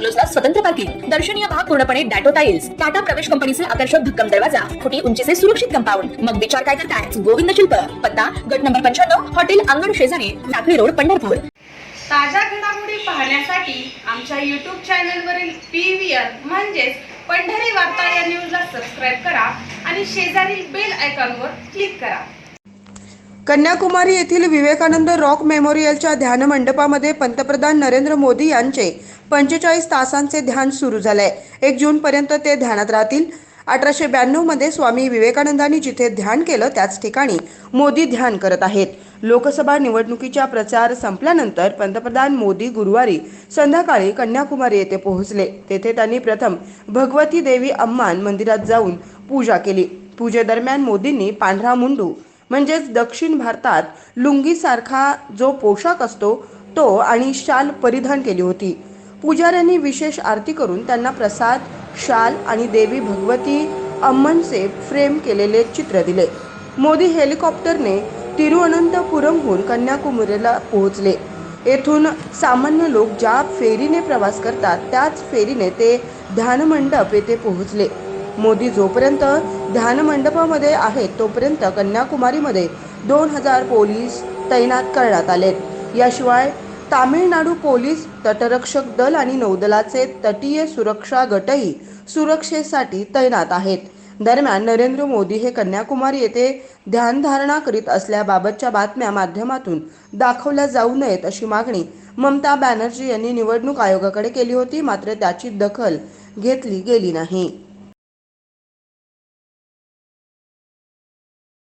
बंगलोजला स्वतंत्र पार्किंग दर्शनीय भाग पूर्णपणे डॅटो टाइल्स टाटा प्रवेश कंपनीचे आकर्षक भक्कम दरवाजा फुटी उंचीचे सुरक्षित कंपाऊंड. मग विचार काय करताय? गोविंद शिल्प. पत्ता गट नंबर पंच्याण्णव हॉटेल अंगण शेजारी लाकडी रोड पंढरपूर. ताज्या घडामोडी पाहण्यासाठी आमच्या यूट्यूब चॅनलवरील पी व्ही आर म्हणजेच पंढरी वार्ता या न्यूजला सबस्क्राईब करा आणि शेजारील बेल आयकॉनवर क्लिक करा. कन्याकुमारी येथील विवेकानंद रॉक मेमोरियलच्या ध्यान मंडपामध्ये पंतप्रधान नरेंद्र मोदी यांचे पंचेचाळीस तासांचे ध्यान सुरू झालंय. एक जूनपर्यंत ते ध्यानात राहतील. अठराशे ब्याण्णवमध्ये स्वामी विवेकानंदांनी जिथे ध्यान केलं त्याच ठिकाणी मोदी ध्यान करत आहेत. लोकसभा निवडणुकीचा प्रचार संपल्यानंतर पंतप्रधान मोदी गुरुवारी संध्याकाळी कन्याकुमारी येथे पोहोचले. तेथे त्यांनी प्रथम भगवती देवी अम्मान मंदिरात जाऊन पूजा केली. पूजेदरम्यान मोदींनी पांढरा मुंडू म्हणजेच दक्षिण भारतात लुंगीसारखा जो पोशाख असतो तो आणि शाल परिधान केली होती. पुजाऱ्यांनी विशेष आरती करून त्यांना प्रसाद शाल आणि देवी भगवती अम्मनचे फ्रेम केलेले चित्र दिले. मोदी हेलिकॉप्टरने तिरुअनंतपुरमहून कन्याकुमारीला पोहोचले. येथून सामान्य लोक ज्या फेरीने प्रवास करतात त्याच फेरीने ते ध्यानमंडप येथे पोहोचले. मोदी जोपर्यंत ध्यानमंडपामध्ये आहेत तोपर्यंत कन्याकुमारीमध्ये दोन हजार पोलीस तैनात करण्यात आलेत. याशिवाय तामिळनाडू पोलीस तटरक्षक दल आणि नौदलाचे तटीय सुरक्षा गटही सुरक्षेसाठी तैनात आहेत. दरम्यान नरेंद्र मोदी हे कन्याकुमारी येथे ध्यानधारणा करीत असल्याबाबतच्या बातम्या माध्यमातून दाखवल्या जाऊ नयेत अशी मागणी ममता बॅनर्जी यांनी निवडणूक आयोगाकडे केली होती मात्र त्याची दखल घेतली गेली नाही.